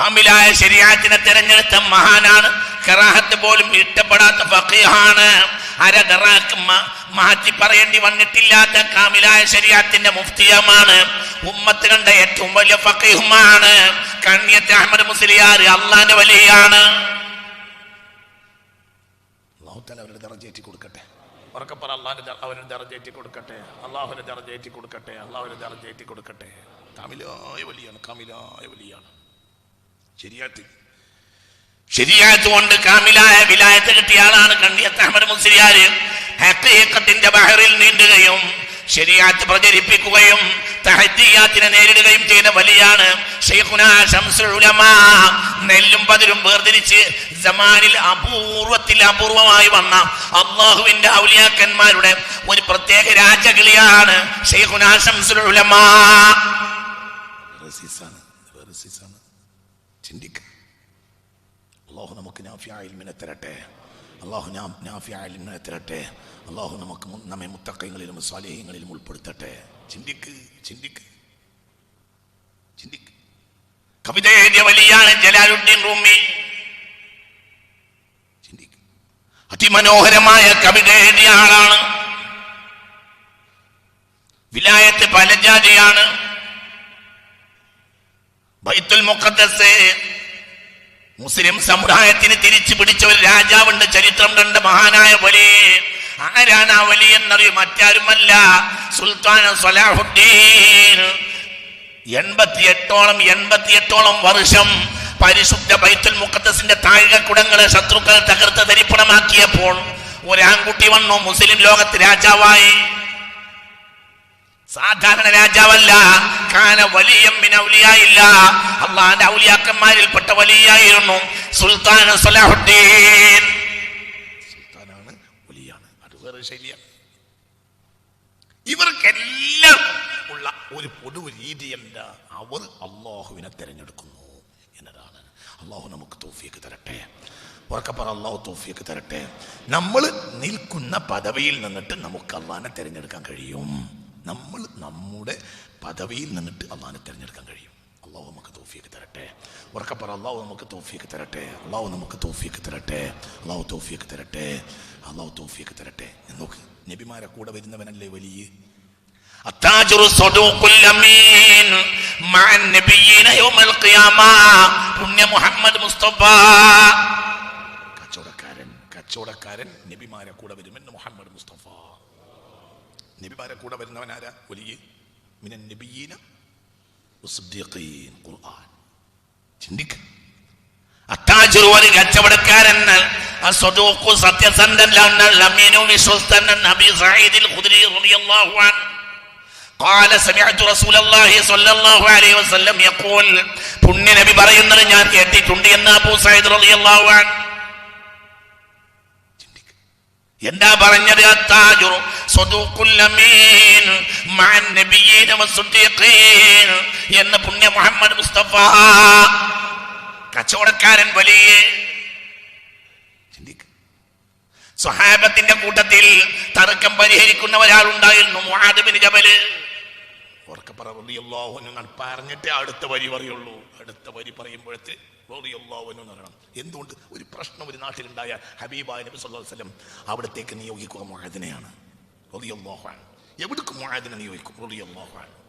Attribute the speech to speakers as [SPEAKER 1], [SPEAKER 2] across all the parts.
[SPEAKER 1] കാമിലായ ശരിയാത്തിനെ തിരഞ്ഞെടുത്ത മഹാനാണ്. കറാഹത്ത് പോലും ഇഷ്ടപ്പെടാത്ത ഫഖീഹാണ്. അരദറാക്ക് മാറ്റി പറയേണ്ടി വന്നിട്ടില്ലാത്ത കാമിലായ ശരിയാത്തിന്റെ മുഫ്തിയമാണ്. ഉമ്മത്ത് കണ്ട ഏറ്റവും വലിയ ഫക്കീഹുമാണ് കണ്ണിയത്തെ അഹമ്മദ് മുസ്ലിയാർ അള്ളാന്റെ വലിയാണ്. അവരുടെ ദറജേറ്റി കൊടുക്കട്ടെ. ഉറക്കപ്പറ അള്ളാഹിന്റെ അവരുടെ ദറജേറ്റി കൊടുക്കട്ടെ. അള്ളാഹുവിന്റെ ദറജേറ്റി കൊടുക്കട്ടെ. അള്ളാഹുവിന്റെ ദറജേറ്റി കൊടുക്കട്ടെ. കാമിലായ വലിയാണ് കാമിലായ വലിയാണ്. ശരിയാത്ത്. ശരിയാത്ത് കൊണ്ട് കാമിലായ വിലായത്ത് കിട്ടിയ ആളാണ് കണ്ണിയത്ത് അഹമ്മദ് ബഹറിൽ നീണ്ടുകയും ശരിയാത്ത് പ്രചരിപ്പിക്കുകയും തഹജിയാത്തിനെ നേരിടുകയും ചെയ്ത വലിയാണ് നെല്ലും പതിരും വേർതിരിച്ച് ജമാനിൽ അപൂർവത്തിൽ അപൂർവമായി വന്ന അള്ളാഹുവിന്റെ ഔലിയാക്കന്മാരുടെ ഒരു പ്രത്യേക രാജകിളിയാണ് ഷെയ്ഖുന ശംസുൽ ഉലമാ. ചിന്തിക്കുക അള്ളാഹു നമുക്ക് നാഫിയായിൽമിനെ തരട്ടെ അള്ളാഹു നാഫിയായിൽമിനെ തരട്ടെ അള്ളാഹു നമുക്ക് നമ്മെ മുത്തക്കങ്ങളിലും സ്വാലേഹ്യങ്ങളിലും ഉൾപ്പെടുത്തട്ടെ. ചിന്തിക്ക് ചിന്തിക്ക്. ചിന്തിക്ക്. കവിത എഴുതിയ വലിയാണ് ജലാലുദ്ദീൻ റൂമി. ചിന്തിക്ക്. അതിമനോഹരമായ കവിത എഴുതിയ ആളാണ്. വിലായത്ത് പലജാതിയാണ്. ബൈത്തുൽ മുഖദ്സേ മുസ്ലിം സമുദായത്തിന് തിരിച്ചു പിടിച്ച ഒരു രാജാവുണ്ട്. ചരിത്രം കണ്ട മഹാനായ വലി. ആരാണ് ആ വലി എന്നറിയും? മറ്റാരുമല്ല. സുൽത്താൻ സലാഹുദ്ദീൻ. എൺപത്തിയെട്ടോളം എൺപത്തിയെട്ടോളം വർഷം പരിശുദ്ധ ബൈത്തുൽ മുഖദ്ദസിന്റെ കുടങ്ങളെ ശത്രുക്കൾ തകർത്ത് തരിപ്പണമാക്കിയപ്പോൾ ഒരാൺകുട്ടി വന്നു. മുസ്ലിം ലോകത്ത് രാജാവായി. സാധാരണ രാജാവല്ല. കാന വലിയ ഔലിയായില്ല. അള്ളാന്റെ ഔലിയാക്കന്മാരിൽപ്പെട്ട വലിയായിരുന്നു സുൽത്താൻ സലാഹുദ്ദീൻ. സുൽത്താനാണ് വലിയാണ്. അത് വേറെ ശൈലിയാണ് ഇവർക്കെല്ലാം ഉള്ള ഒരു പൊതു രീതി എന്താ? അവർ അള്ളാഹുവിനെ തിരഞ്ഞെടുക്കുന്നു എന്നതാണ്. അള്ളാഹു നമുക്ക് തോഫിയൊക്കെ തരട്ടെ. ഉറക്കപ്പറ അള്ളാഹു തോഫിയൊക്കെ തരട്ടെ. നമ്മൾ നിൽക്കുന്ന പദവിയിൽ നിന്നിട്ട് നമുക്ക് അള്ളാഹിനെ തിരഞ്ഞെടുക്കാൻ കഴിയും. നമ്മൾ നമ്മുടെ പദവിയിൽ നിന്നിട്ട് അള്ളാഹിനെ തിരഞ്ഞെടുക്കാൻ കഴിയും അള്ളാഹു നമുക്ക് തോഫിയൊക്കെ തരട്ടെ ഉറക്കപ്പറ അള്ളാഹു നമുക്ക് തോഫിയൊക്കെ തരട്ടെ അള്ളാഹു നമുക്ക് തോഫിയൊക്കെ തരട്ടെ അള്ളാഹു തോഫിയൊക്കെ തരട്ടെ അള്ളാഹു തോഫിയൊക്കെ തരട്ടെ എന്ന് നോക്ക് നബിമാരെ കൂടെ വരുന്നവനല്ലേ വലിയ التاجر الصدوق الأمين مع النبيين يوم القيامة പുണ്യ മുഹമ്മദ് മുസ്തഫ കച്ചവടക്കാരൻ കച്ചവടക്കാരൻ നബിമാരെ കൂടെ വരുമെന്ന് മുഹമ്മദ് മുസ്തഫ നബിമാരെ കൂടെ വരുന്നവൻ ആരാ വലിയ മിനൻ നബിയീന വസ്ദിഖീൻ ഖുർആൻ ചിന്തിക്ക അത്താജുർ ഒരു കച്ചവടക്കാരൻ അസ്വദൂഖു സത്യസന്ധൻ ലമീനു വിശ്വസ്തൻ നബി സഈദ് ഖുദ്രി റളിയല്ലാഹു അൻഹു قال سمعت رسول الله صلى الله عليه وسلم يقول പുണ്യ നബി പറയുന്നത് ഞാൻ കേട്ടിട്ടുണ്ട് എന്ന് അബൂ സഈദ് റളിയല്ലാഹു അൻഹു ചിന്തിക്ക്. എന്താ പറഞ്ഞത് എന്ന പുണ്യ മുഹമ്മദ് മുസ്തഫ. കച്ചവടക്കാരൻ വലിയ. സ്വഹാബത്തിന്റെ കൂട്ടത്തിൽ തർക്കം പരിഹരിക്കുന്ന ഒരാളുണ്ടായിരുന്നു മുആദ് ബിൻ ജബൽ പറഞ്ഞിട്ട് അടുത്ത വരി പറയുള്ളൂ. അടുത്ത വരി പറയുമ്പോഴത്തെ എന്തുകൊണ്ട് ഒരു പ്രശ്നം ഒരു നാട്ടിലുണ്ടായ ഹബീബായ നബി അലൈഹി വസല്ലം അവിടത്തേക്ക് നിയോഗിക്കുക മുആദിനെയാണ് റളിയല്ലാഹു അൻഹു. എവിടേക്ക് മുആദിനെ നിയോഗിക്കും? അൻഹു.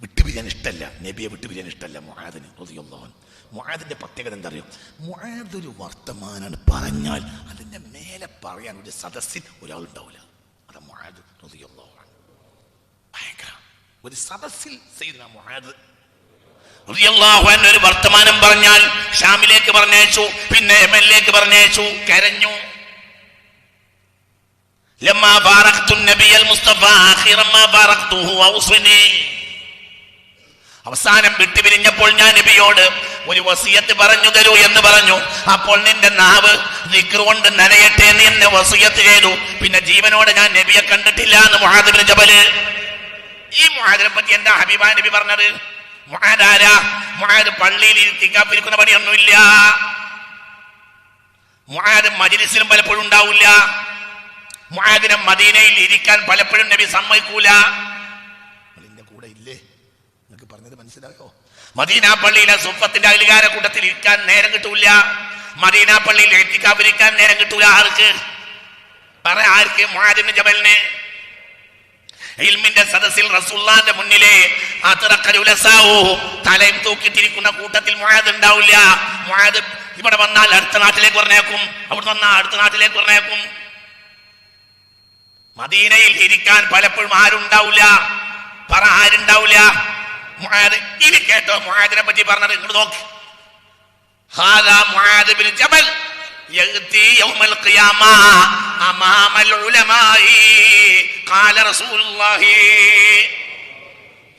[SPEAKER 1] വിട്ടുപിരിയാൻ ഇഷ്ടമല്ല നബിയെ വിട്ടുപിരിയാൻ ഇഷ്ടമല്ല മുഹാദിന് റളിയല്ലാഹു മുഹാദിന്റെ പ്രത്യേകത എന്താ അറിയോ മുഹാദ് ഒരു വർത്തമാനാണ് പറഞ്ഞാൽ അതിന്റെ മേലെ പറയാൻ ഒരു സദസ്സിൽ ഒരാളുണ്ടാവില്ല. അതാ മുഹാദ് അൻഹു. ഭയങ്കര. ഒരു സദസ്സിൽ ചെയ്യുന്ന മുഹാദ് ഒരു വർത്തമാനം പറഞ്ഞാൽ ഷാമിലേക്ക് പറഞ്ഞയച്ചു പിന്നെ എം എൽ എക്ക് പറഞ്ഞയച്ചു കരഞ്ഞു അവസാനം വിട്ടുപിരിഞ്ഞപ്പോൾ ഞാൻ നബിയോട് ഒരു വസീയത്ത് പറഞ്ഞു തരൂ എന്ന് പറഞ്ഞു. അപ്പോൾ നിന്റെ നാവ് കൊണ്ട് നനയട്ടെ എന്ന് എന്നെ വസീയത്ത് ചെയ്തു. പിന്നെ ജീവനോടെ ഞാൻ നബിയെ കണ്ടിട്ടില്ല എന്ന് മുഹാദിബിൻ ജബൽ. ഈ മുഹാദിനെ പറ്റി എന്താ ഹബീബ നബി പറഞ്ഞത്? പള്ളിയിൽ ഇരുത്തിക്കാപ്പിരിക്കുന്ന പണിയൊന്നുമില്ല. മുഹാദ് മജിലിസിലും പലപ്പോഴും ഉണ്ടാവില്ല. മുഹാദിനെ മദീനയിൽ ഇരിക്കാൻ പലപ്പോഴും നബി സമ്മതിക്കൂല. നിന്റെ കൂടെ ഇല്ലേ? നിങ്ങൾക്ക് പറഞ്ഞത് മനസ്സിലായോ? മദീന പള്ളിയിലെ സുഫത്തിന്റെ അധികാര കൂട്ടത്തിൽ ഇരിക്കാൻ നേരം കിട്ടൂല. മദീന പള്ളിയിൽ എത്തിക്കാപ്പിരിക്കാൻ നേരം കിട്ടൂല ആർക്ക്? പറ ആർക്ക്? മുഹാദിന് ജബലിന്. ഇൽമിന്റെ സദസ്സിൽ റസൂല്ലാന്റെ മുന്നിലെ തലയും തൂക്കിട്ടിരിക്കുന്ന കൂട്ടത്തിൽ മുഴാദ് ഉണ്ടാവില്ല. മുഴാദ് ഇവിടെ വന്നാൽ അടുത്ത നാട്ടിലേക്ക് പറഞ്ഞേക്കും. അവിടെ വന്നാൽ അടുത്ത നാട്ടിലേക്ക് പറഞ്ഞേക്കും. മദീനയിൽ ഇരിക്കാൻ പലപ്പോഴും ആരുണ്ടാവില്ല. പറ ആരുണ്ടാവില്ല. മുആദ് ഇനി കേട്ടോ. മുആദിനെ പറ്റി പറഞ്ഞത് ഇങ്ങോട്ട് നോക്ക്. ഹാദാ ജബൽ. يأتي يوم القيامة أمام العلماء قال رسول الله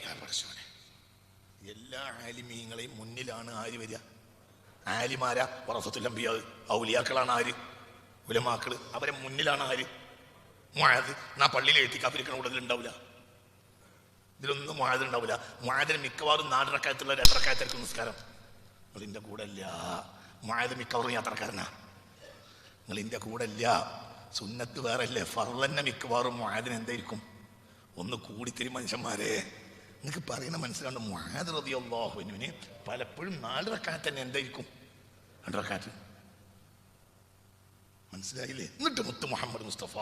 [SPEAKER 1] يا പടച്ചോനെ, എല്ലാ ആലിമീങ്ങളെയും മുന്നിലാണ് ആര് വരിക ആലിമാരാ പുറത്തുല്ലംബിയ ഔലിയാക്കളാണ് ആര് ഉലമാക്കള് അവരെ മുന്നിലാണ് ആര് മുഴത് നാ പള്ളിയിൽ എഴുത്തി കബരിക്കണ കൂടുതൽ ഉണ്ടാവില്ല ഇതിലൊന്നും മുഴത് ഉണ്ടാവില്ല മുഴതിന് മിക്കവാറും നാടിറക്കായത്തുള്ള രണ്ടറക്കായത്തായിരിക്കും നിസ്കാരം നിങ്ങൾ ഇതിന്റെ കൂടെ അല്ല മുഴത് മിക്കവാറും യാത്രക്കാരനാ നിങ്ങൾ ഇതിന്റെ കൂടെ ഇല്ല. സുന്നത്ത് വേറെ അല്ലേ ഫർലന്നെ മിക്കവാറും മുഹാദിന് എന്തായിരിക്കും? ഒന്ന് കൂടിത്തിരി മനുഷ്യന്മാരെ. നിങ്ങൾക്ക് പറയുന്ന മനസ്സിലാണ് മുഹാദ് റതിയല്ലാഹുവിന് പലപ്പോഴും നാല് റക്കായത്ത് തന്നെ എന്തായിരിക്കും? രണ്ട് റക്കായത്ത് മനസ്സിലായില്ലേ? എന്നിട്ട് മുത്ത് മുഹമ്മദ് മുസ്തഫ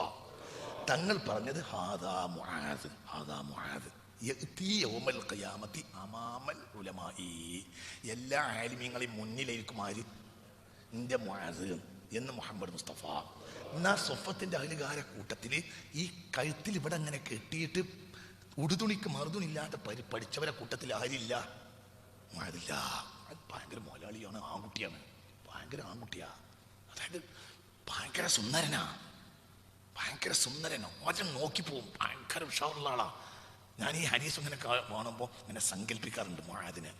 [SPEAKER 1] തങ്ങൾ പറഞ്ഞത് ഹാദാ മുഹാദ് ഹാദാ മുഹാദ്. ഖിയാമത്തി ഉലമായി എല്ലാ ആലിമീങ്ങളെയും മുന്നിലായിരിക്കും ആര്? എന്റെ മുആദ് എന്ന് മുഹമ്മദ് മുസ്തഫ. എന്നാ സ്വഫത്തിന്റെ അഹലുകാര കൂട്ടത്തിൽ ഈ കഴുത്തിൽ ഇവിടെ അങ്ങനെ കെട്ടിയിട്ട് ഉടുതുണിക്ക് മറുതുണില്ലാത്ത പരി പഠിച്ചവരെ കൂട്ടത്തിൽ ആരില്ല? മുആദില്ല അത് ഭയങ്കര മുതലാളിയാണ് ആൺകുട്ടിയാണ്. ഭയങ്കര ആൺകുട്ടിയാ. അതായത് ഭയങ്കര സുന്ദരനാ. ഭയങ്കര സുന്ദരനോ. നോക്കി നോക്കിപ്പോവും ഭയങ്കര ഉഷാറുള്ള ആളാ. ഞാൻ ഈ ഹരീസ് ഇങ്ങനെ കാണുമ്പോൾ ഇങ്ങനെ സങ്കല്പിക്കാറുണ്ട്. മുഴാദിനെ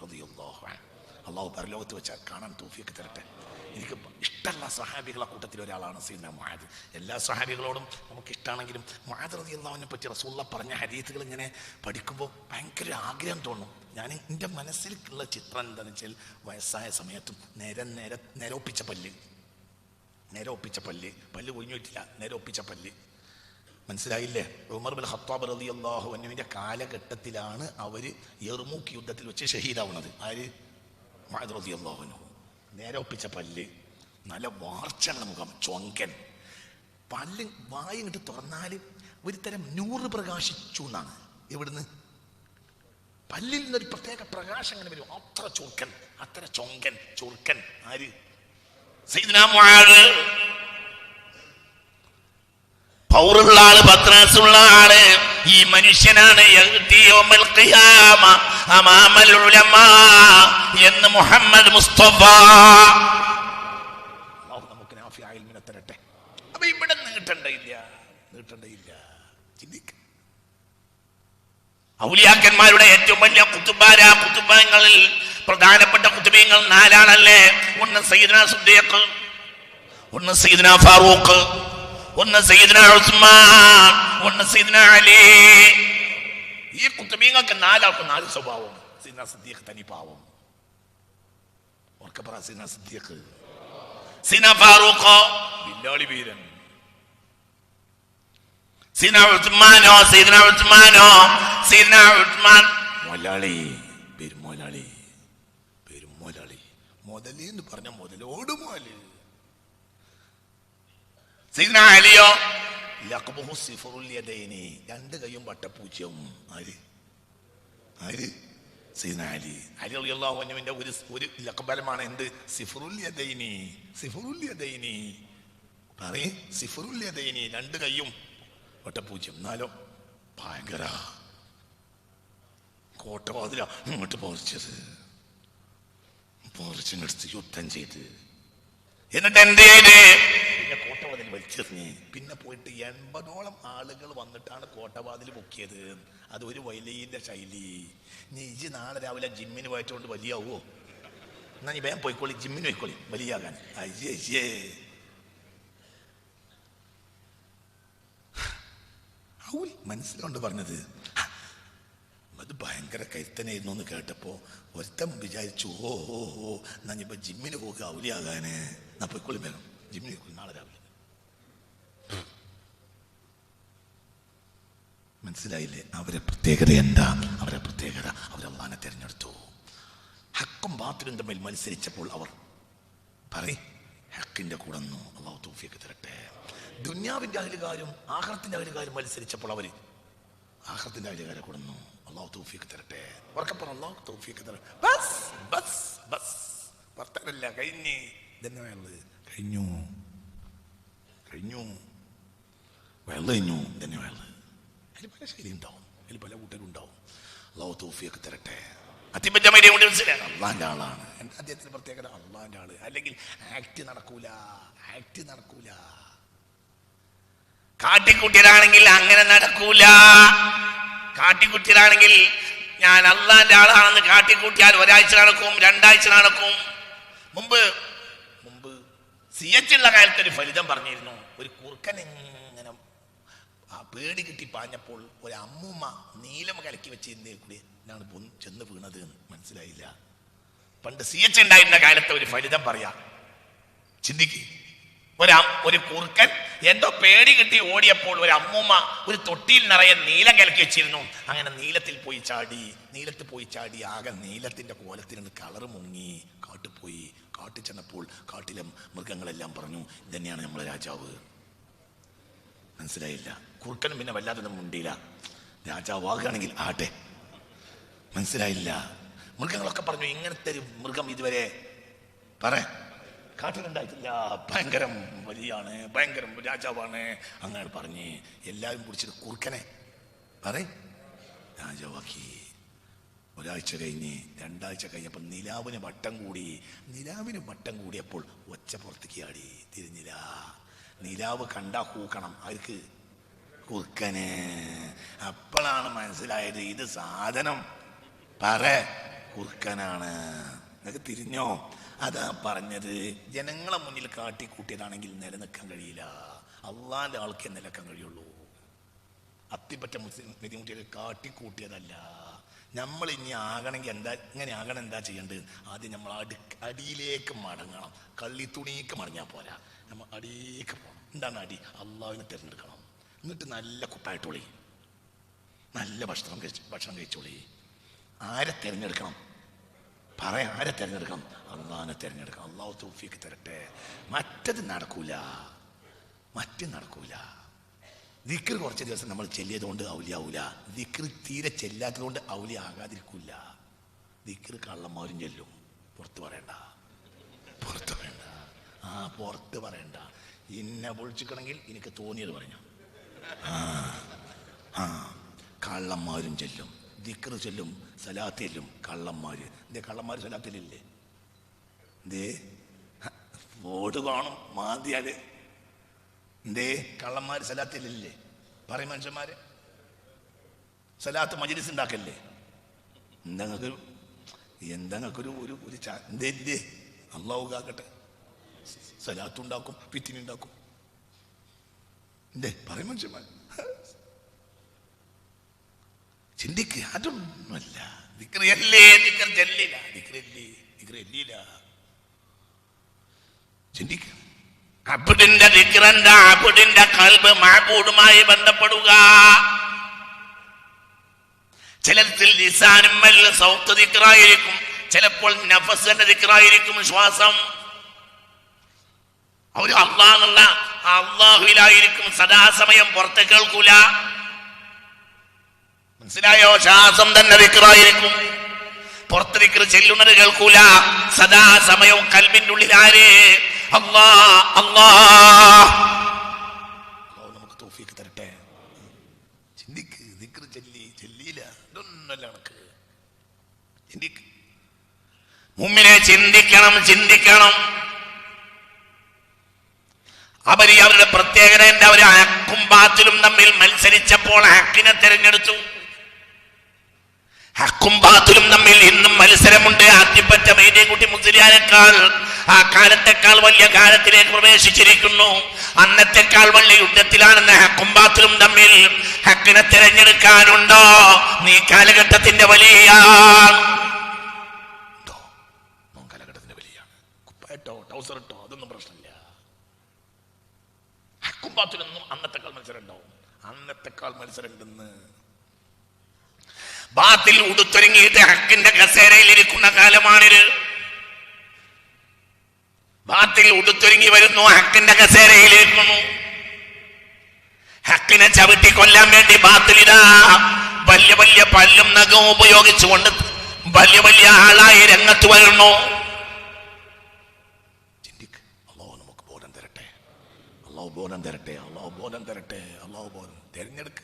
[SPEAKER 1] അള്ളാഹു പരലോകത്ത് വെച്ചാൽ കാണാൻ തോഫിയൊക്കെ തരട്ടെ. എനിക്ക് ഇഷ്ടമുള്ള സഹാബികളെ കൂട്ടത്തിൽ ഒരാളാണ് സീന മുഹാദ്. എല്ലാ സഹാബികളോടും നമുക്ക് ഇഷ്ടമാണെങ്കിലും മുഹാദ് റതി എന്നവനെ പറ്റി റസൂള്ള പറഞ്ഞ ഹരീത്തുകൾ ഇങ്ങനെ പഠിക്കുമ്പോൾ ഭയങ്കര ആഗ്രഹം തോന്നും. ഞാൻ എന്റെ മനസ്സിലുള്ള ചിത്രം എന്താണെന്ന് വെച്ചാൽ വയസ്സായ സമയത്തും നേരെ നേരെ നേരോപ്പിച്ച പല്ല്. നേരെ ഒപ്പിച്ച പല്ല്. പല്ല് ഒഴിഞ്ഞിട്ടില്ല നേരെ ഒപ്പിച്ച പല്ല്. മനസ്സിലായില്ലേ? ഉമർ ബിൻ ഖത്താബ് അള്ളാഹു അന്നുവിന്റെ കാലഘട്ടത്തിലാണ് അവർ എർമൂക്ക് യുദ്ധത്തിൽ വെച്ച് ഷഹീദാവുന്നത് ആര്? മുഅദ് റളിയല്ലാഹു അൻഹു. നേരെ ഒപ്പിച്ച പല്ല്. നല്ല വാർച്ചയുള്ള മുഖം. ചൊങ്കൻ. പല്ല് വായ ഇങ്ങോട്ട് തുറന്നാൽ ഒരു തരം നൂറ് പ്രകാശിച്ചു എന്നാണ്. എവിടുന്ന്? പല്ലിൽ നിന്നൊരു പ്രത്യേക പ്രകാശം അങ്ങനെ വരും. അത്ര ചുർക്കൻ. അത്ര ചൊങ്കൻ. ചുർക്കൻ. ആര്? പൗറുള്ള ആൾ പത്രാസുള്ള ആൾ ഈ മനുഷ്യനാണ് എന്ന് മുഹമ്മദ് മുസ്തഫ. തരട്ടെ. ഔലിയാക്കന്മാരുടെ ഏറ്റവും വലിയ കുത്തുബാര കുത്തുബങ്ങളിൽ പ്രധാനപ്പെട്ട കുത്തുബീങ്ങൾ നാലാണല്ലേ ഒന്ന് സൈദന സുദ്ദേഖ് ഒന്ന് സൈദന ഫാറൂഖ് ഒന്ന് സയ്യിദ്ന ഉസ്മാൻ ഒന്ന് സയ്യിദ്ന അലി. ഈ കുത്തുബീങ്ങൾക്ക് നാലാൾക്ക് നാല് സ്വഭാവം. സയ്യിദ്ന സിദ്ദീഖ് തനിപ്പാവും പറ സീന സിദ്ദീഖ്. സീന ഫാറൂഖോ ബില്ലാളി വീരൻ. സീന ഉസ്മാനോ സീന ഉസ്മാനോ സീന ഉസ്മാൻ. മൊലാളി പെരുമൊലാളി പെരുമൊലാളി. മുതലി എന്ന് പറഞ്ഞ മുതലോട് മോൽ സീന അലിയോ. രണ്ട് കൈയും വട്ടപ്പൂച്ചയും. ആര്? ആര്? സീന അലി. അലി റളിയല്ലാഹു അൻഹുവിന്റെ ഒരു ഒരു ലക്കബലമാണ് എന്ത്? സിഫറുൽ യദൈനി സിഫറുൽ യദൈനി പറയ്. സിഫറുൽ യദൈനി രണ്ട് കൈയും ഒട്ടപ്പൂജ്യം എന്നാലോ? ഭയങ്കര കോട്ടവാതില ഇങ്ങോട്ട് പോർച്ചത്. പോർച്ചിങ്ങടുത്ത് യുദ്ധം ചെയ്ത്. എന്നിട്ട് എന്ത് ചെയ്ത്? കോട്ടവാതിൽ വലിച്ചെറിഞ്ഞ് പിന്നെ പോയിട്ട് എൺപതോളം ആളുകൾ വന്നിട്ടാണ് കോട്ടവാതിൽ പൊക്കിയത് അത് ഒരു വലിയന്റെ ശൈലി. നീ ഇജ് നാളെ രാവിലെ ജിമ്മിന് പോയതുകൊണ്ട് വലിയാവോ? എന്നാ നീ വേഗം പോയിക്കോളി ജിമ്മിന് പോയിക്കോളി. വലിയാകാൻ. അയ്യേ അയ്യേ. മനസ്സിലുണ്ട് പറഞ്ഞത്. അത് ഭയങ്കര കരുത്തനായിരുന്നു എന്ന് കേട്ടപ്പോ ഒരുത്തം വിചാരിച്ചു ഓ ഓ ഓ എന്നാ ജിമ്മിന് പോകുക ഔലിയാകാന്. എന്നാ പോയിക്കോളി വേണം ജിമ്മിന് നാളെ രാവിലെ. മനസ്സിലായില്ലേ? അവരെ പ്രത്യേകത എന്താ അവരെ പ്രത്യേകത അവരല്ലാനെ തിരഞ്ഞെടുത്തു. ഹക്കും ബാത്തിലും തമ്മിൽ മത്സരിച്ചപ്പോൾ അവർ പറയും ഹക്കിന്റെ കൂടെ അള്ളാഹു തൗഫീഖ് തരട്ടെ. ദുന്യാവിന്റെ അഹലുകാരും ആഹ്റത്തിന്റെ അഹലുകാരും മത്സരിച്ചപ്പോൾ അവർ ആഹ്റത്തിന്റെ അഹലുകാരെ കൂടെ നിന്നു. അള്ളാഹു തൂഫിയൊക്കെ തരട്ടെ. ഉറക്കപ്പുറം അള്ളാഹു തൗഫീഖ് തരട്ടെ ബസ് ബസ് കഴിഞ്ഞ്. കഴിഞ്ഞു. അതിൽ പല ശൈലി ഉണ്ടാവും അതിൽ പല കൂട്ടരുണ്ടാവും. അള്ളാഹു തൗഫീഖ് തരട്ടെ. അത്തിപ്പറ്റമൈനെ കൊണ്ട് മനസ്സിലായി അള്ളാന്റെ ആളാണ്. എന്താ അദ്ദേഹത്തിന് പ്രത്യേകത? അള്ളാന്റെ ആൾ. അല്ലെങ്കിൽ ആക്ട് നടക്കൂല. ആക്ട് നടക്കൂല. കാട്ടിക്കുട്ടിയതാണെങ്കിൽ അങ്ങനെ നടക്കൂല. കാട്ടിക്കുട്ടിയതാണെങ്കിൽ ഞാൻ അള്ളാന്റെ ആളാണെന്ന് കാട്ടിക്കൂട്ടിയാൽ ഒരാഴ്ച നടക്കും രണ്ടാഴ്ച നടക്കും. മുമ്പ് മുമ്പ് സി എച്ച് ഉള്ള കാലത്ത് ഒരു ഫലിതം പറഞ്ഞിരുന്നു. ഒരു കുറുക്കൻ ആ പേടി കിട്ടി പാഞ്ഞപ്പോൾ ഒരു അമ്മൂമ്മ നീലം കലക്കി എന്തേ കൂടി ഞാൻ ചെന്ന് വീണത് എന്ന് മനസ്സിലായില്ല. പണ്ട് സി എച്ച് ഉണ്ടായിരുന്ന കാലത്തെ ഒരു ഫലിതം പറയാം. ചിന്തിക്ക്. ഒരു ഒരു കുറുക്കൻ എന്തോ പേടി കിട്ടി ഓടിയപ്പോൾ ഒരു അമ്മൂമ്മ ഒരു തൊട്ടിയിൽ നിറയെ നീലം കലക്കി വെച്ചിരുന്നു. അങ്ങനെ നീലത്തിൽ പോയി ചാടി നീലത്തിൽ പോയി ചാടി ആകെ നീലത്തിന്റെ കോലത്തിൽ കളർ മുങ്ങി. കാട്ടിൽ പോയി. കാട്ടിൽ ചെന്നപ്പോൾ കാട്ടിലെ മൃഗങ്ങളെല്ലാം പറഞ്ഞു ഇതന്നെയാണ് നമ്മളെ രാജാവ്. മനസ്സിലായില്ല. കുറുക്കനും പിന്നെ വല്ലാതെ ഒന്നും മുണ്ടിയില്ല രാജാവാകുകയാണെങ്കിൽ ആട്ടെ. മനസ്സിലായില്ല. മൃഗങ്ങളൊക്കെ പറഞ്ഞു ഇങ്ങനത്തെ ഒരു മൃഗം ഇതുവരെ പറ. കാട്ടിലുണ്ടായിട്ടില്ല. ഭയങ്കരം വലിയാണ് ഭയങ്കരം രാജാവാണ്. അങ്ങനെ പറഞ്ഞ് എല്ലാവരും പിടിച്ചിട്ട് കുറുക്കനെ പറ. രാജാവാക്കി. ഒരാഴ്ച കഴിഞ്ഞ് രണ്ടാഴ്ച കഴിഞ്ഞപ്പോൾ നിലാവിന് വട്ടം കൂടി നിലാവിന് വട്ടം കൂടിയപ്പോൾ ഒച്ച പുറത്തേക്ക് ആടി തിരിഞ്ഞില്ല. നിലാവ് കണ്ടാ കൂക്കണം അവർക്ക് കുറുക്കന്. അപ്പോഴാണ് മനസ്സിലായത് ഇത് സാധനം. പറ കുർക്കനാണ് എന്നൊക്കെ തിരിഞ്ഞോ? അതാ പറഞ്ഞത്. ജനങ്ങളെ മുന്നിൽ കാട്ടിക്കൂട്ടിയതാണെങ്കിൽ നിലനിൽക്കാൻ കഴിയില്ല. അള്ളാന്റെ ആൾക്കേ നിലക്കാൻ കഴിയുള്ളൂ. അത്തിപ്പറ്റ മുസ്ലിം നെതിമുട്ടിയെ കാട്ടിക്കൂട്ടിയതല്ല. നമ്മൾ ഇനി ആകണമെങ്കിൽ എന്താ ഇങ്ങനെ ആകണം എന്താ ചെയ്യേണ്ടത്? ആദ്യം നമ്മൾ അടി അടിയിലേക്ക് മടങ്ങണം. കള്ളി കള്ളിത്തുണിക്ക് മടങ്ങിയാൽ പോരാ. നമ്മൾ അടിയിലേക്ക് പോകണം എന്താണ് അടി? അള്ളാവിനെ തിരഞ്ഞെടുക്കണം. എന്നിട്ട് നല്ല കുപ്പായിട്ടോളി. നല്ല ഭക്ഷണം കഴിച്ച് ഭക്ഷണം കഴിച്ചോളി. ആരെ തിരഞ്ഞെടുക്കണം? പറയാം ആരെ തിരഞ്ഞെടുക്കണം? അള്ളാഹിനെ തിരഞ്ഞെടുക്കണം. അള്ളാഹു തൗഫീക്ക് തരട്ടെ. മറ്റത് നടക്കൂല. മറ്റും നടക്കൂല. ദിക്കർ കുറച്ച് ദിവസം നമ്മൾ ചെല്ലിയതുകൊണ്ട് ഔലിയാവൂല. ദിക്കർ തീരെ ചെല്ലാത്തത് കൊണ്ട് ഔലിയ ആകാതിരിക്കൂല ദിക്കർ കള്ളന്മാരും ചെല്ലും. പുറത്ത് പറയണ്ട. പുറത്ത് പറയണ്ട. ആ പുറത്ത് പറയണ്ട. ഇന്നെ പൊളിച്ചിക്കണമെങ്കിൽ എനിക്ക് തോന്നിയത് പറഞ്ഞു. കള്ളന്മാരും ചെല്ലും. ദിക്കർ ചെല്ലും. സലാത്ത് ചെല്ലും. കള്ളന്മാര്. എന്തേ കള്ളന്മാര് സലാത്തിലില്ലേ? എന്തേ ഓട് കാണും മാന്തിയാൽ. എന്തേ കള്ളന്മാര് സലാത്തിലില്ലേ? പറയും മനുഷ്യന്മാര്. സലാത്ത് മജിലിസ് ഉണ്ടാക്കല്ലേ? എന്തെങ്കിലും എന്തങ്ങൾക്കൊരു ഒരു ഒരു എന്തേ എന്തേ അള്ളാഹു കാക്കട്ടെ. സലാത്ത് ഉണ്ടാക്കും പിറ്റിനി ഉണ്ടാക്കും എന്തേ പറയും മനുഷ്യന്മാർ ചിന്തിക്കുക അതൊന്നുമല്ല. ചിന്തിക്കുക അബുദിന്റെ ദിക്റന്റെ അബുദിന്റെ കൽബ് മാബൂടുമായി ബന്ധപ്പെടുക. ചിലത്തിൽ ലിസാനും സൗത്ത് ദിക്റായിരിക്കും. ചിലപ്പോൾ നഫസിന്റെ ദിക്റായിരിക്കും ശ്വാസം. അവർ അള്ളാന്നുള്ള അള്ളാഹുലായിരിക്കും സദാസമയം പുറത്ത് കേൾക്കൂല. മനസ്സിലായോ? ശ്വാസം തന്നെ ദിക്റായിരിക്കും പുറത്ത് വിക്ര ചെല്ലുന്നത് കേൾക്കൂല. സദാസമയവും കൽവിന്റെ ഉള്ളിൽ ആര് അള്ളാ. അള്ളാ നമുക്ക് തരട്ടെ. ഇതൊന്നല്ല ചിന്തിക്കണം ചിന്തിക്കണം. അവർ അവരുടെ പ്രത്യേകത എന്താ? അവർ ഹക്കും ബാത്തിലും തമ്മിൽ മത്സരിച്ചപ്പോൾ ഹക്കിനെ തിരഞ്ഞെടുത്തു. ഹക്കും ബാത്തിലും തമ്മിൽ ഇന്നും മത്സരമുണ്ട്. ആദ്യപ്പറ്റ മേരിയൻകുട്ടി മുസ്ലിയാനേക്കാൾ ആ കാലത്തെക്കാൾ വലിയ കാലത്തിലേക്ക് പ്രവേശിച്ചിരിക്കുന്നു. അന്നത്തെക്കാൾ വലിയ യുദ്ധത്തിലാണെന്ന് ഹക്കും ബാത്തിലും തമ്മിൽ ഹക്കിനെ തിരഞ്ഞെടുക്കാനുണ്ടോ? നീ കാലഘട്ടത്തിന്റെ വലിയ കാലഘട്ടത്തിന്റെ വലിയ കുപ്പായിട്ടോ ടൗസർ ഇട്ടോ അതൊന്നും പ്രശ്നമില്ല ഹക്കുംപാത്തിലൊന്നും അന്നത്തെക്കാൾ മത്സരം ഉണ്ടാവും അന്നത്തെക്കാൾ മത്സരം ഉണ്ടെന്ന് ബാത്തിൽ ഉടുത്തൊരുങ്ങിയിട്ട് ഹക്കിന്റെ കസേരയിൽ ഇരിക്കുന്ന കാലമാണിത്. ബാത്തിൽ ഉടുത്തൊരുങ്ങി വരുന്നു ഹക്കിന്റെ കസേരയിൽ ഇരിക്കുന്നു ഹക്കിനെ ചവിട്ടി കൊല്ലാൻ വേണ്ടി ബാത്തിലിതാ വലിയ വലിയ പല്ലും നഖവും ഉപയോഗിച്ചുകൊണ്ട് വലിയ വലിയ ആളായി രംഗത്ത് വരുന്നു. ബോധം തരട്ടെ അള്ളാഹു ബോധം തരട്ടെ അള്ളാഹു ബോധം തിരഞ്ഞെടുക്ക.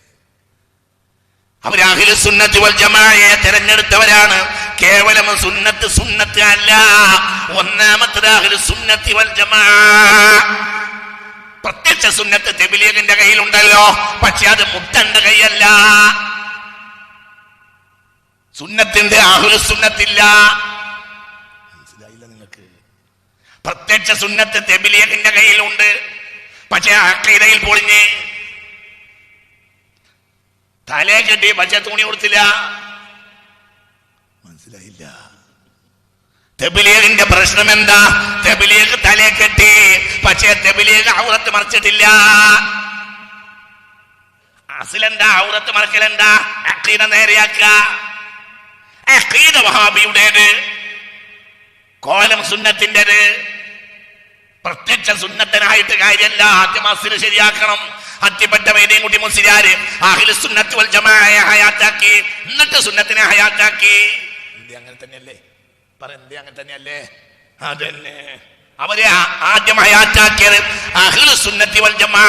[SPEAKER 1] അവരാഹില സുന്നത്ത് വൽ ജമാഅയെ തിരഞ്ഞെടുത്തവരാണ്. കേവലം സുന്നത്ത് സുന്നത്ത് അല്ല. ഒന്നാമത്തെ അഖില സുന്നത്തി വൽ ജമാ. പ്രത്യക്ഷ സുന്നത്ത് തെബിലിയകന്റെ കയ്യിലുണ്ടല്ലോ. പക്ഷെ അത് മുത്തന്റെ കൈയല്ല സുന്നത്തിന്റെ ആഹുല സുന്നത്തില്ല. മനസ്സിലായില്ല നിങ്ങൾക്ക്? പ്രത്യക്ഷ സുന്നത്ത് തെബിലിയകന്റെ കയ്യിലുണ്ട്. പക്ഷെ അക്കീതയിൽ പൊളിഞ്ഞ്. തലേ കെട്ടി പച്ച തുണി കൊടുത്തില്ല മനസ്സിലായില്ല. തെബിലേഖിന്റെ പ്രശ്നം എന്താ തെബിലേഖ് തലേ കെട്ടി പക്ഷേ തെബിലേഖ് ഔറത്ത് മറിച്ചിട്ടില്ല. അസിലെന്താ? ഔറത്ത് മറക്കലെന്താ? അക്കീത നേരെയാക്ക. അക്കീത വഹാബിയുടേത്. കോലം സുന്നത്തിന്റെത്. പ്രത്യക്ഷ സുന്നത്തനായിട്ട് കാര്യമല്ല. ആദ്യം ശരിയാക്കണം. അത്തിപ്പെട്ട വേദിയും കുട്ടി മുസ്ലിയാര് അഹിൽ സുന്നത്ത് വൽ ജമാഅയെ ഹയാത്താക്കി. എന്നിട്ട് സുന്നത്തിനെ ഹയാത്താക്കി. ഇന്ത്യ അങ്ങനെ തന്നെയല്ലേ? പറ ഇന്ത്യ അങ്ങനെ തന്നെയല്ലേ? അതന്നെ. അവരെ ആദ്യം ഹയാത്താക്കിയത് അഹിൽ സുന്നത്തി വൽ ജമാ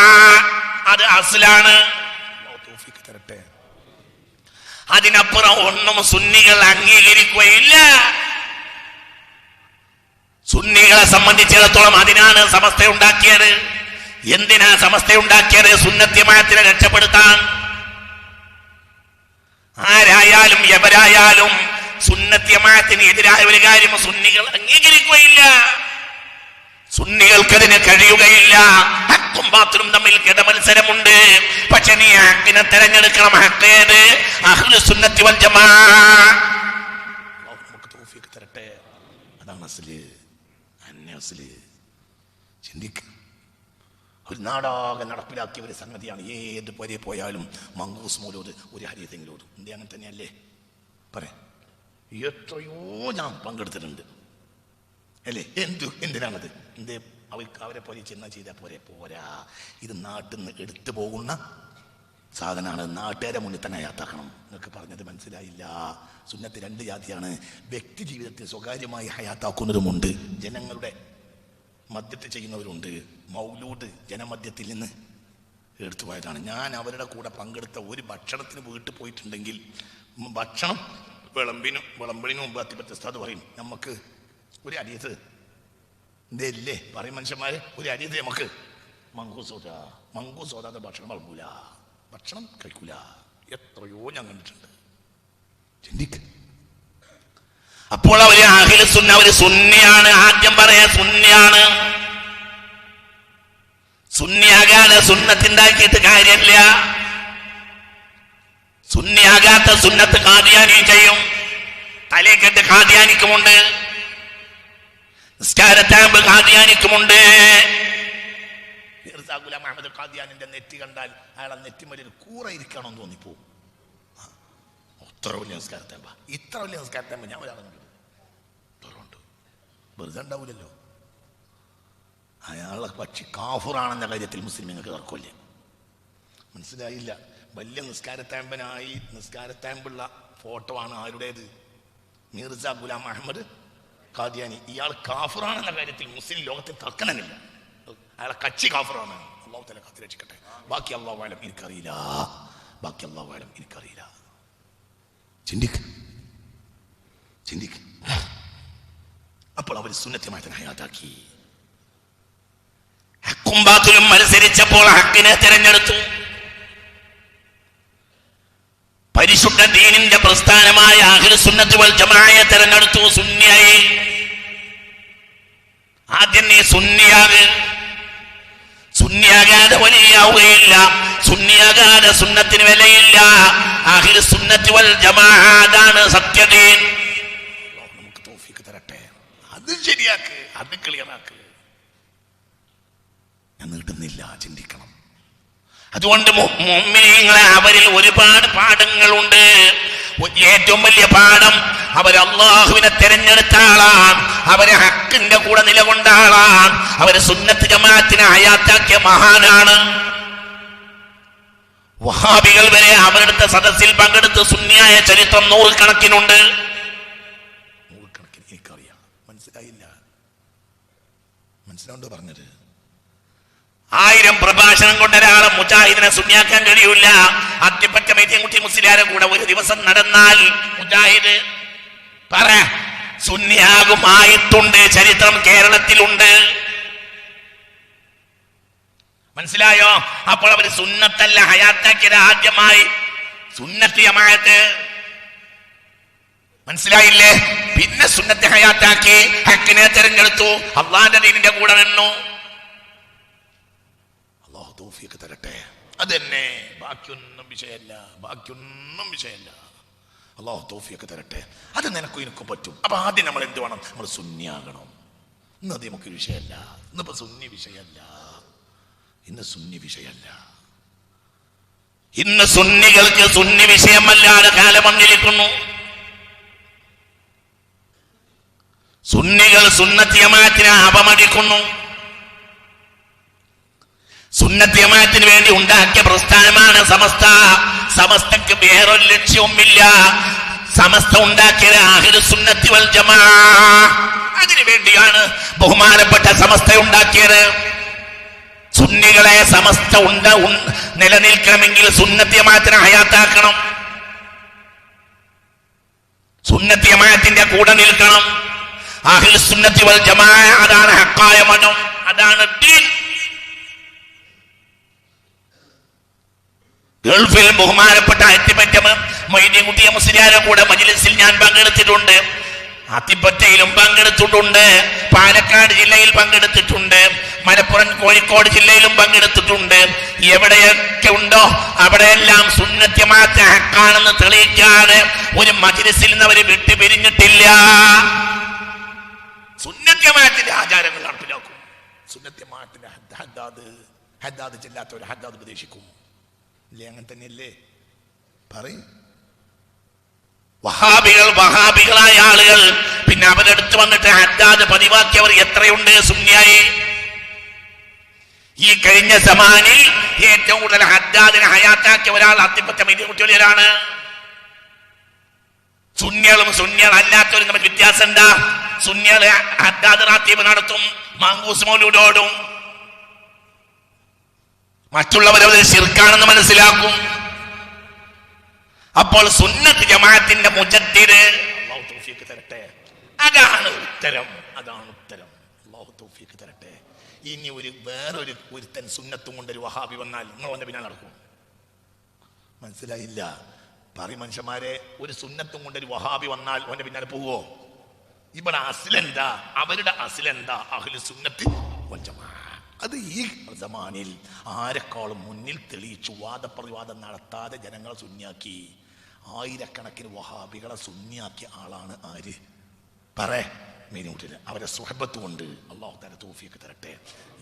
[SPEAKER 1] അത് അസിലാണ്. തരട്ടെ. അതിനപ്പുറം ഒന്നും സുന്നികൾ അംഗീകരിക്കുകയില്ല. സുന്നികളെ സംബന്ധിച്ചിടത്തോളം അതിനാണ് സമസ്ത ഉണ്ടാക്കിയത്. എന്തിനാ സമസ്ത ഉണ്ടാക്കിയത്? സുന്നത്യമാനത്തിനെ രക്ഷപ്പെടുത്താൻ. ആരായാലും എവരായാലും സുന്നത്യമായത്തിന് എതിരായ ഒരു കാര്യം സുന്നികൾ അംഗീകരിക്കുകയില്ല. സുന്നികൾക്കതിന് കഴിയുകയില്ല. ഹക്കും ബാത്തിലും തമ്മിൽ ഗതമത്സരമുണ്ട് പക്ഷെ നീ ഹക്കിനെ തെരഞ്ഞെടുക്കണം. ഹക്കേത് അഹ്ലു സുന്നത്തി തൗഫീഖ് തരട്ടെ. അതാണ് അസ്ല്. ചിന്തിക്ക. ഒരു നാടാകെ നടപ്പിലാക്കിയ ഒരു സംഗതിയാണ്. ഏത് പോരെ പോയാലും മങ്കൂസ് മൂലോത് ഒരു ഹരിയത്തെങ്കിലും ഓതും എന്തേ അങ്ങനെ തന്നെയല്ലേ? പറയാം എത്രയോ ഞാൻ പങ്കെടുത്തിട്ടുണ്ട്. അല്ലേ? എന്തു? എന്തിനാണത്? എന്തേ? അവർക്ക് അവരെ പോലെ ചെന്ന ചെയ്താൽ പോരെ? പോരാ. ഇത് നാട്ടിൽ നിന്ന് എടുത്തു പോകുന്ന സാധനമാണ്. നാട്ടുകാരെ മുന്നിൽ തന്നെ യാത്രക്കണം എന്നൊക്കെ പറഞ്ഞത് മനസ്സിലായില്ല. സുന്നത്ത് രണ്ട് ജാതിയാണ്. വ്യക്തി ജീവിതത്തെ സ്വകാര്യമായി ഹയാത്താക്കുന്നതുമുണ്ട്. ജനങ്ങളുടെ മദ്യത്തിൽ ചെയ്യുന്നവരുണ്ട്. മൗലൂദ് ജനമദ്യത്തിൽ നിന്ന് എടുത്തു പോയതാണ്. ഞാൻ അവരുടെ കൂടെ പങ്കെടുത്ത ഒരു ഭക്ഷണത്തിന് വീട്ടിൽ പോയിട്ടുണ്ടെങ്കിൽ ഭക്ഷണം വിളമ്പിനും വിളമ്പിന് മുമ്പ് അത്യപ്രത്യസ്ഥ അത് പറയും. നമുക്ക് ഒരു അരിയത് ഇതല്ലേ? പറയും മനുഷ്യന്മാരെ. ഒരു അരിയത് നമുക്ക് മങ്കൂസോദ മങ്കൂസോദാതെ ഭക്ഷണം വിളമ്പൂല. ഭക്ഷണം കഴിക്കൂല. എത്രയോ ഞാൻ കണ്ടിട്ടുണ്ട്. ചിന്തിക്ക്. അപ്പോൾ അവർ അഖില സുന്ന അവർ സുന്നിയാണ്. ആദ്യം പറയാ സുന്നിയാണ്. സുന്നിയാകാതെ സുന്നത്തുണ്ടാക്കിയിട്ട് കാര്യമില്ല. സുന്നിയാകാത്ത സുന്നത്ത് കാദിയാനി ചെയ്യും. തലേക്കെട്ട് കാതിയാനിക്കുമുണ്ട് നിസ്കാരത്താമ്പ് കാദിയാനിക്കുമുണ്ട് ഗുലാം അഹമ്മദ് ഖാദിയാനിന്റെ നെറ്റി കണ്ടാൽ അയാളെ നെറ്റിമലിൽ കൂറ ഇരിക്കണമെന്ന് തോന്നിപ്പോ അത്ര വലിയ നിസ്കാരത്താമ്പ. ഇത്ര വലിയ നിസ്കാരത്താമ്പ ഞാൻ ഒരാളെ വെറുതെ ഉണ്ടാവില്ലല്ലോ അയാളെ പക്ഷി കാഫുറാണെന്ന കാര്യത്തിൽ മുസ്ലിമിങ്ങൾക്ക് തർക്കമില്ല. മനസ്സിലായില്ല. വലിയ നിസ്കാരത്താമ്പനായി നിസ്കാരത്താമ്പുള്ള ഫോട്ടോ ആണ് ആരുടേത്? മിർസ ഗുലാം അഹമ്മദ് ഖാദിയാനി. ഇയാൾ കാഫുറാണെന്ന കാര്യത്തിൽ മുസ്ലിം ലോകത്തിൽ തർക്കനമില്ല അയാളെ കക്ഷി കാഫുറാണ്. അള്ളാഹു തല കാത്തിരക്ഷിക്കട്ടെ ബാക്കി അള്ളാഹു വാലം എനിക്കറിയില്ല. ബാക്കി അള്ളാഹു വാലം എനിക്കറിയില്ല. ചിന്തിക്ക്. ചിന്തിക്ക്. അപ്പോൾ അവർ സുന്നത്യമായി ഹയാത്താക്കി. ഹക്കും ബാത്തിലും മത്സരിച്ചപ്പോൾ ഹക്കിനെ തിരഞ്ഞെടുത്തു. പരിശുദ്ധ ദീനിന്റെ പ്രസ്ഥാനമായ അഹിൽ സുന്നത്ത് വൽ ജമാഅയെ തിരഞ്ഞെടുത്തു സുന്നിയായി. ആദ്യം നീ സുന്നിയാക്. സുന്നിയാകാതെ വലിയാവുകയില്ല. സുന്നിയാകാതെ സുന്നത്തിന് വിലയില്ല. അഹിൽ സുന്നത്ത് വൽ ജമാഅ അതാണ് സത്യദീൻ. തരട്ടെ. അത് ശരിയാക്ക് അത് ക്ലിയറാക്ക്. ഞാൻ നീട്ടുന്നില്ല ചിന്തിക്കണം. അതുകൊണ്ട് മുഅ്മിനീങ്ങളെ അവരിൽ ഒരുപാട് പാഠങ്ങളുണ്ട്. ഏറ്റവും വലിയ പാഠം അവർ അള്ളാഹുവിനെ തെരഞ്ഞെടുത്ത ആളാണ്. അവർ ഹക്കിന്റെ കൂടെ നിലകൊണ്ട ആളാണ്. അവർ സുന്നത്ത് ജമാഅത്തിനെ അയാത്താക്കിയ മഹാനാണ്. വഹാബികൾ വരെ അവരുടെ സദസ്സിൽ പങ്കെടുത്ത് സുന്നിയായ ചരിത്രം നൂറുകണക്കിനുണ്ട്. മനസ്സിലാവുണ്ടോ പറഞ്ഞത്? ആയിരം പ്രഭാഷണം കൊണ്ട് ഒരാളെ മുജാഹിദിനെ സുന്യാക്കാൻ കഴിയൂല. അത്യപ്പറ്റ മേറ്റിയൻകുട്ടി മുസ്ലിയാരെ കൂടെ ഒരു ദിവസം നടന്നാൽ മുജാഹിദ് പറ സുന്യാകുമായിട്ടുണ്ട് ചരിത്രം കേരളത്തിലുണ്ട്. മനസ്സിലായോ? അപ്പോൾ അവർ സുന്നത്തല്ല ഹയാത്താക്കിയത് ആദ്യമായി. സുന്നത്ത് മനസ്സിലായില്ലേ? പിന്നെ സുന്നത്തെ ഹയാത്താക്കി ഹക്കിനെ തെരഞ്ഞെടുത്തു. അള്ളാന്റെ ദീനിന്റെ കൂടെ നിന്നു. അള്ളാഹു തൗഫീഖ് തരട്ടെ. അതന്നെ. ബാക്കിയൊന്നും വിഷയമല്ല ബാക്കിയൊന്നും വിഷയമല്ല അള്ളാഹു തോഫിയൊക്കെ തരട്ടെ. അത് നിനക്കും എനിക്കും പറ്റും. അപ്പൊ ആദ്യം നമ്മൾ എന്ത് വേണം? നമ്മൾ സുന്നിയാകണം ഇന്ന് അത് നമുക്ക് വിഷയമല്ല ഇന്നിപ്പോ സുന്നി വിഷയമല്ല ഇന്ന് സുന്നി വിഷയമല്ല ഇന്ന് സുന്നികൾക്ക് സുന്നി വിഷയമല്ലാതെ കാലം വന്നിരിക്കുന്നു സുന്നികൾ സുന്നത്തിയമാറ്റിനെ അപമതിക്കുന്നു സുന്നത്തിയമാറ്റിന് വേണ്ടി ഉണ്ടാക്കിയ പ്രസ്ഥാനമാണ് സമസ്ത. സമസ്തക്ക് വേറൊരു ലക്ഷ്യവുമില്ല. സമസ്ത ഉണ്ടാക്കിയത് ആഹിർ സുന്നത്തി വൽ ജമാ. അതിനു വേണ്ടിയാണ് ബഹുമാനപ്പെട്ട സമസ്ത ഉണ്ടാക്കിയത്. സുന്നികളെ സമസ്ത ഉണ്ട നിലനിൽക്കണമെങ്കിൽ സുന്നത്തിയമാറ്റിനെ ഹയാത്താക്കണം. സുന്നത്തിയമാത്തിന്റെ കൂടെ നിൽക്കണം. അതാണ് ഹക്കായ മതം അതാണ് ദീൻ. ഗൾഫിൽ ബഹുമാനപ്പെട്ട അത്തിപ്പറ്റ മൊയ്തീൻകുട്ടിയ മുസ്ലിയാരെ കൂടെ മജിലിസിൽ ഞാൻ പങ്കെടുത്തിട്ടുണ്ട്. അത്തിപ്പറ്റയിലും പങ്കെടുത്തിട്ടുണ്ട്. പാലക്കാട് ജില്ലയിൽ പങ്കെടുത്തിട്ടുണ്ട്. മലപ്പുറം കോഴിക്കോട് ജില്ലയിലും പങ്കെടുത്തിട്ടുണ്ട്. എവിടെയൊക്കെ ഉണ്ടോ അവിടെയെല്ലാം സുന്നത്യമാറ്റ ഹക്കാണെന്ന് തെളിയിക്കാതെ ഒരു മജിലിസിൽ നിന്ന് അവർ വിട്ടുപിരിഞ്ഞിട്ടില്ല. സുന്നത്യമാറ്റിന്റെ ആചാരങ്ങൾ നടപ്പിലാക്കും. സുന്നത്യമായത്തിന്റെ ഹദ്ദാദ് ഹദ്ദാദ് ചെല്ലാത്തവർ ഹദ്ദാദ് ഉപദേശിക്കും. ഇല്ലേ അങ്ങനെ തന്നെയല്ലേ? പറയും. വഹാബികൾ വഹാബികളായ ആളുകൾ പിന്നെ അവരെടുത്ത് വന്നിട്ട് ഹദ്ദാദ് പതിവാക്കിയവർ എത്രയുണ്ട് സുന്യായി ഈ കഴിഞ്ഞ സമാനിൽ ഏറ്റവും കൂടുതൽ ഹദ്ദാദിനെ ഹയാത്താക്കിയ ഒരാൾ അത്തിപ്പറ്റ മൈദ്യകുട്ടികളാണ് സുന്യകളും സുന്യകൾ അല്ലാത്തവരും തമ്മിൽ വ്യത്യാസം എന്താ ഹദ്ദാദ് നടത്തും മാങ്കൂസ് മൗലൂടോടും മറ്റുള്ളവരത് ശിർക്കാണെന്ന് മനസ്സിലാക്കും. അപ്പോൾ സുന്നത്ത് ജമാഅത്തിന്റെ മുജത്തിന് തരട്ടെ. അതാണ് ഉത്തരം അതാണ് ഉത്തരം. അള്ളാഹു തൗഫീഖ് തരട്ടെ. ഇനി ഒരു വേറൊരു ഒരുത്തൻ സുന്നത്തും കൊണ്ടൊരു വഹാബി വന്നാൽ നിങ്ങൾ അവന്റെ പിന്നെ നടക്കും. മനസ്സിലായില്ല? പറയും മനുഷ്യന്മാരെ ഒരു സുന്നത്തും കൊണ്ട് ഒരു വഹാബി വന്നാൽ അവന്റെ പിന്നാലെ പോവോ? ഇവിടെ അസിലെന്താ? അവരുടെ അസിലെന്താ? അഹ്ലു സുന്നത്ത് അത് ഈ സമാനിൽ ആരെക്കാളും മുന്നിൽ തെളിയിച്ചു വാദപ്രതിവാദം നടത്താതെ ജനങ്ങളെ സുന്യാക്കി ആയിരക്കണക്കിന് വഹാബികളെ സുന്യാക്കിയ ആളാണ് ആര്? പറ മീനൂട്ടിൽ അവരെ സുഹബത്ത് കൊണ്ട് അള്ളാഹു തല തോഫിയൊക്കെ തരട്ടെ.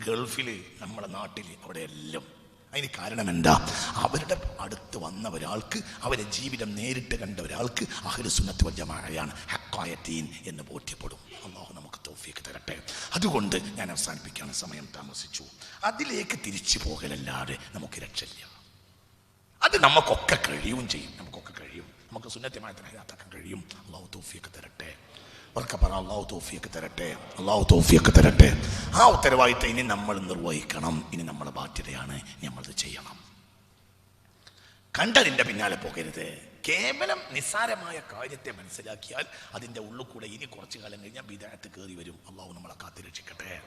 [SPEAKER 1] ഗൾഫിൽ നമ്മുടെ നാട്ടിൽ അവിടെ എല്ലാം അതിന് കാരണം എന്താ? അവരുടെ അടുത്ത് വന്ന ഒരാൾക്ക് അവരെ ജീവിതം നേരിട്ട് കണ്ട ഒരാൾക്ക് അഹ്ലു സുന്നത്ത് വജമായാണ് ഹക്കായ തീൻ എന്ന് ബോധ്യപ്പെടും. അള്ളാഹു നമുക്ക് തോഫിയൊക്കെ തരട്ടെ. അതുകൊണ്ട് ഞാൻ അവസാനിപ്പിക്കാൻ സമയം താമസിച്ചു. അതിലേക്ക് തിരിച്ചു പോകലല്ലാതെ നമുക്ക് രക്ഷയില്ല. അത് നമുക്കൊക്കെ കഴിയും ചെയ്യും. നമുക്കൊക്കെ കഴിയും. നമുക്ക് സുന്നത്യമായി ഹയാത്താക്കാൻ കഴിയും. അള്ളാഹു തോഫിയൊക്കെ തരട്ടെ. ഉറക്കെ പറ അള്ളാഹു തോഫിയൊക്കെ തരട്ടെ അള്ളാഹു തോഫിയൊക്കെ തരട്ടെ. ആ ഉത്തരവാദിത്തം ഇനി നമ്മൾ നിർവഹിക്കണം. ഇനി നമ്മുടെ ബാധ്യതയാണ്. നമ്മളത് ചെയ്യണം. കണ്ടതിന്റെ പിന്നാലെ പോകരുത്. കേവലം നിസ്സാരമായ കാര്യത്തെ മനസ്സിലാക്കിയാൽ അതിന്റെ ഉള്ളിൽ കൂടെ ഇനി കുറച്ചു കാലം കഴിഞ്ഞാൽ വിദേഹത്ത് കയറി വരും. അള്ളാഹു നമ്മളെ കാത്തിരക്ഷിക്കട്ടെ